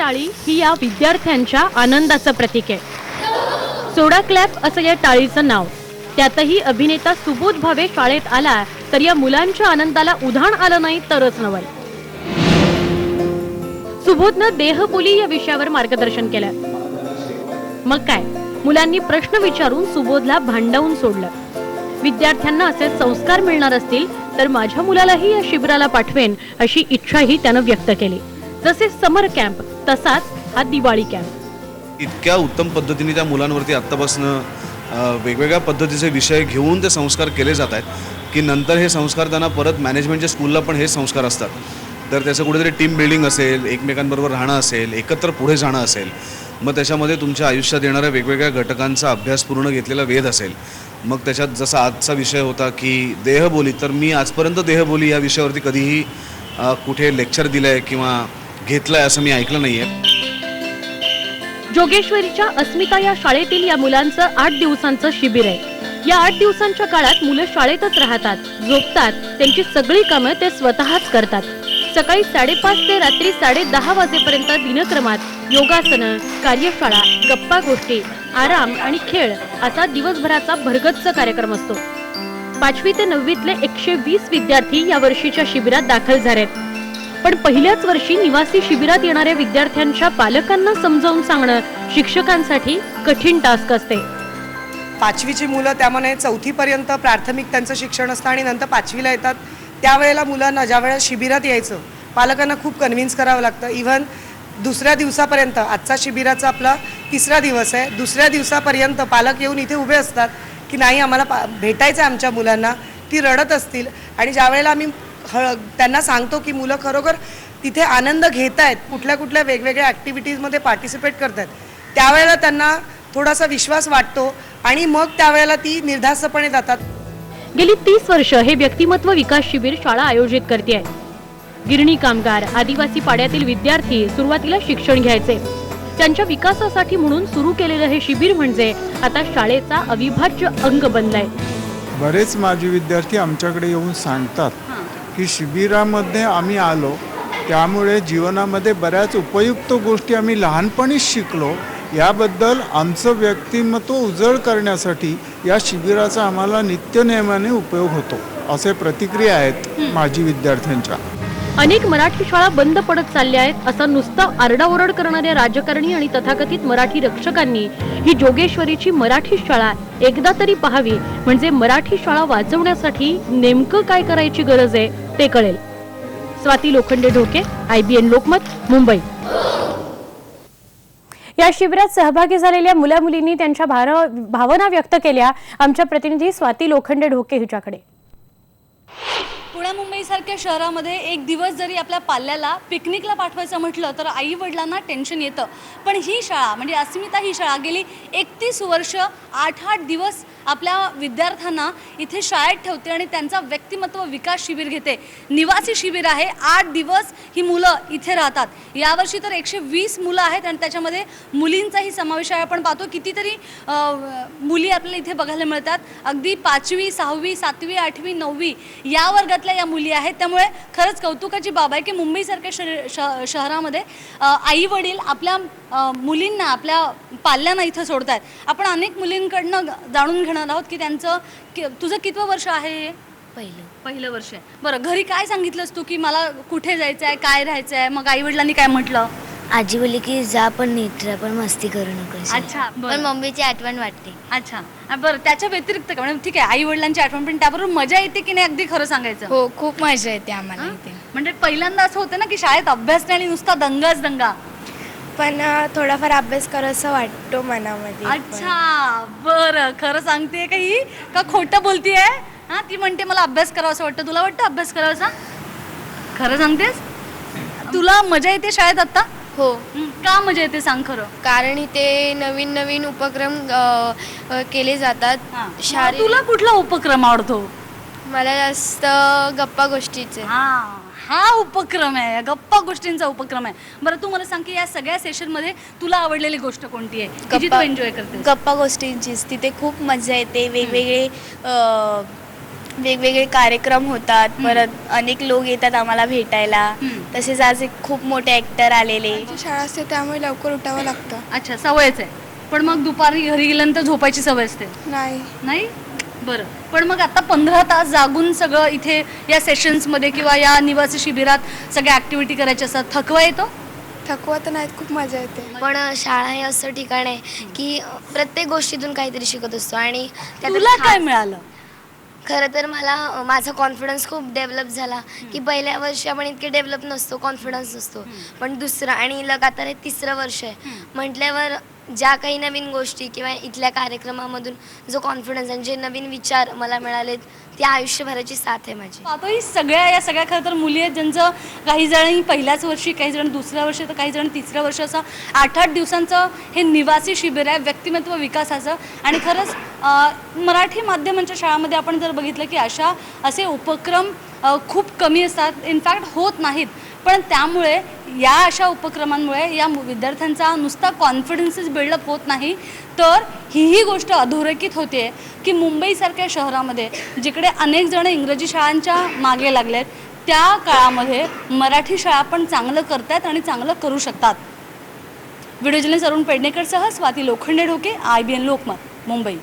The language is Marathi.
टाळी ही या विद्यार्थ्यांच्या आनंदाचं प्रतीक आहे. सोडा क्लॅप असं या टाळीचं नाव. त्यातही अभिनेता सुबोध भावे शाळेत आला तर या मुलांच्या आनंदाला उधाण आलं नाही तरच नवल. सुबोधनं देहबोली या विषयावर मार्गदर्शन केलं. मग काय? मुलांनी प्रश्न विचारून सुबोधला भांडवून सोडलं. विद्यार्थ्यांना असे संस्कार मिळणार असतील तर माझ्या मुलालाही या शिबिराला पाठवेन अशी इच्छाही त्यानं व्यक्त केली. जसे समर कॅम्प तसाच हा दिवाळी कॅम्प इतक्या उत्तम पद्धतीने त्या मुलांवरती आत्तापासनं वेगवेगळ्या पद्धतीचे विषय घेऊन ते संस्कार केले जात आहेत की नंतर हे संस्कार त्यांना परत मॅनेजमेंटच्या स्कूलला पण हे संस्कार असतात. तर त्याचं कुठेतरी टीम बिल्डिंग असेल एकमेकांबरोबर राहणं असेल एकत्र पुढे जाणं असेल मग त्याच्यामध्ये तुमच्या आयुष्यात येणाऱ्या वेगवेगळ्या घटकांचा अभ्यास पूर्ण घेतलेला वेध असेल. मग त्याच्यात जसा आजचा विषय होता की देहबोली तर मी आजपर्यंत देहबोली या विषयावरती कधीही कुठे लेक्चर दिलं आहे किंवा घेतलं असं मी ऐकलं नाहीये. जोगेश्वरीच्या अस्मिता या शाळेतील या मुलांचं आठ दिवसांचं शिबिर आहे. या आठ दिवसांच्या काळात मुलं शाळेतच राहतात झोपतात त्यांची सगळी कामं ते स्वतःच करतात. सकाळी साडेपाच ते रात्री साडे दहा वाजेपर्यंत दिनक्रमात योगासनं कार्यशाळा गप्पा गोष्टी आराम आणि खेळ असा दिवसभराचा भरगच्च कार्यक्रम असतो. पाचवी ते नववीतले एकशे वीस विद्यार्थी या वर्षीच्या शिबिरात दाखल झालेत. पण पहिल्याच वर्षी निवासी शिबिरात येणाऱ्या विद्यार्थ्यांच्या पालकांना समजावून सांगणं शिक्षकांसाठी कठीण टास्क असते. पाचवीची मुलं त्यामध्ये चौथीपर्यंत प्राथमिक त्यांचं शिक्षण असतं आणि नंतर पाचवीला येतात. त्यावेळेला मुलांना ज्या वेळेला शिबिरात यायचं पालकांना खूप कन्व्हिन्स करावं लागतं. इव्हन दुसऱ्या दिवसापर्यंत आजचा शिबिराचा आपला तिसरा दिवस आहे. दुसऱ्या दिवसापर्यंत पालक येऊन इथे उभे असतात की नाही आम्हाला पा भेटायचं आहे आमच्या मुलांना. ती रडत असतील. आणि ज्या वेळेला आम्ही हळ त्यांना सांगतो की मुलं खरोखर तिथे आनंद घेत आहेत कुठल्या कुठल्या वेगवेगळ्या ॲक्टिव्हिटीजमध्ये पार्टिसिपेट करत आहेत त्यावेळेला त्यांना थोडासा विश्वास वाटतो आणि मग त्यावेळेला ती निर्धास्तपणे जातात. गेली तीस वर्ष हे व्यक्तिमत्व विकास शिबिर शाळा आयोजित करते गिरणी कामगार आदिवासी पाड्यातील विद्यार्थी सुरुवातीला शिक्षण घ्यायचे. त्यांच्या विकासासाठी म्हणून सुरू केलेलं हे शिबिर म्हणजे आता शाळेचा अविभाज्य अंग बनलाय. बरेच माजी विद्यार्थी आमच्याकडे येऊन सांगतात की शिबिरामध्ये आम्ही आलो. त्यामुळे जीवनामध्ये बऱ्याच उपयुक्त गोष्टी आम्ही लहानपणीच शिकलो. याबद्दल आमचं व्यक्तिमत्व उजळ करण्यासाठी या शिबिराचा आम्हाला नित्यनेमाने उपयोग होतो. असे प्रतिक्रिया आहेत माजी विद्यार्थ्यांच्या. अनेक मराठी शाळा बंद पडत चालल्या आहेत असं नुसता आरडाओरड करणाऱ्या राजकारणी आणि तथाकथित मराठी रक्षकांनी ही जोगेश्वरीची मराठी शाळा एकदा तरी पाहावी म्हणजे मराठी शाळा वाचवण्यासाठी नेमकं काय करायची गरज आहे ते कळेल. स्वाती लोखंडे ढोके आयबीएन लोकमत मुंबई. या शिबिरात सहभागी झालेल्या मुला मुलींनी त्यांच्या भार- भावना व्यक्त केल्या. आमच्या प्रतिनिधी स्वाती लोखंडे ढोके हिच्याकडे. पुण्या मुंबईसारख्या शहरामध्ये एक दिवस जरी आपल्या पाल्याला पिकनिकला पाठवायचं म्हटलं तर आई वडिलांना टेन्शन येतं. पण ही शाळा म्हणजे अस्मिता ही शाळा गेली एकतीस वर्ष आठ आठ दिवस आपल्या विद्यार्थ्यांना इथे शाळेत ठेवते आणि त्यांचा व्यक्तिमत्व विकास शिबिर घेते. निवासी शिबिर आहे आठ दिवस ही मुलं इथे राहतात. यावर्षी तर एकशे वीस मुलं आहेत आणि त्याच्यामध्ये मुलींचाही समावेश आहे. आपण पाहतो कितीतरी मुली आपल्याला इथे बघायला मिळतात. अगदी पाचवी सहावी सातवी आठवी नववी या वर्गातल्या या मुली आहेत. त्यामुळे खरंच कौतुकाची बाब आहे की मुंबईसारख्या शहर श- शहरामध्ये आई वडील आपल्या मुलींना आपल्या पाल्यांना इथं सोडत आहेत आपण अनेक मुलींकडनं जाणून घेणार आहोत की त्यांचं कि- तुझं कितवं वर्ष आहे हे? पहिलं. पहिलं वर्ष आहे. बरं घरी काय सांगितलंस तू की मला कुठे जायचं आहे काय राहायचं आहे मग आई वडिलांनी काय म्हटलं? आजी बोलली की जा पण नीट राहा पण मस्ती करू नकोस अच्छा पण बरं. मम्मीची आठवण वाटते. अच्छा. आ, बरं त्याच्या व्यतिरिक्त का म्हणजे ठीक आहे आई वडिलांची आठवण पण त्याबरोबर मजा येते की नाही अगदी खरं सांगायचं? हो खूप मजा येते आम्हाला हं? इथे. म्हणजे पहिल्यांदा असं होतं ना की शाळेत अभ्यास नाही आणि नुसता दंगाच दंगा. पण अ, थोडाफार अभ्यास करायचा वाटतो मनामध्ये पण. अच्छा बरं. खरं सांगते का ही? का खोटं बोलतीये? हा? ती म्हणते मला अभ्यास करावा असं वाटतं. तुला वाटतं अभ्यास करावासा? खरं सांगतेस? तुला मजा येते शाळेत आता? हो. का मजा येते सांग खरं? कारण इथे नवीन नवीन उपक्रम अ, अ, केले जातात. तुला कुठला उपक्रम आवडतो? मला जास्त गप्पा गोष्टीचे. हा हा उपक्रम आहे. गप्पा गोष्टींचा उपक्रम आहे. बरं तू मला सांग की या सगळ्या सेशनमध्ये तुला आवडलेली गोष्ट कोणती आहे? की जी तू गप्पा- एन्जॉय करते गप्पा गोष्टींचीच. तिथे खूप मजा येते. वेगवेगळे अ, वेगवेगळे कार्यक्रम होतात. परत अनेक लोक येतात आम्हाला भेटायला. तसेच आज एक खूप मोठे ॲक्टर आलेले. शाळा असते त्यामुळे लवकर उठावं लागतं. अच्छा सवयच आहे. पण मग दुपारी घरी गेल्यानंतर झोपायची सवय असते. नाही. नाही? बरं. पण मग आता पंधरा तास जागून सगळं इथे या सेशन्समध्ये किंवा या निवासी शिबिरात सगळ्या ॲक्टिव्हिटी करायच्या असतात थकवा येतो? थकवा तर नाहीत खूप मजा येते. पण शाळा हे असं ठिकाण आहे की प्रत्येक गोष्टीतून काहीतरी शिकत असतो आणि तुला काय मिळालं? खरं तर मला माझा कॉन्फिडन्स खूप डेव्हलप झाला. की पहिल्या वर्षी आपण इतके डेव्हलप नसतो कॉन्फिडन्स नसतो. पण दुसरं आणि लगातार हे तिसरं वर्ष आहे. म्हटल्यावर ज्या काही नवीन गोष्टी किंवा इथल्या कार्यक्रमामधून जो कॉन्फिडन्स आणि जे नवीन विचार मला मिळालेत ती आयुष्यभराची साथ आहे माझी. आता ही सगळ्या या सगळ्या खरं तर मुली आहेत ज्यांचं काही जण पहिल्याच वर्षी काही जण दुसऱ्या वर्षी तर काही जण तिसऱ्या वर्षी असं आठ आठ दिवसांचं हे निवासी शिबिर आहे व्यक्तिमत्व विकासाचं. आणि खरंच मराठी माध्यमांच्या शाळामध्ये आपण जर बघितलं की अशा असे उपक्रम खूप कमी असतात. इनफॅक्ट होत नाहीत. पण त्यामुळे या अशा उपक्रमांमुळे या विद्यार्थ्यांचा नुसता कॉन्फिडन्सच बिल्डअप होत नाही. तर हीही गोष्ट अधोरेखित होते की मुंबईसारख्या शहरामध्ये जिकडे अनेक जण इंग्रजी शाळांच्या मागे लागलेत. त्या काळामध्ये मराठी शाळा पण चांगलं करतात आणि चांगलं करू शकतात. Video journalist Arun पेडणेकरसह Swati Lokhande Dhoke I B N Lokmat Mumbai.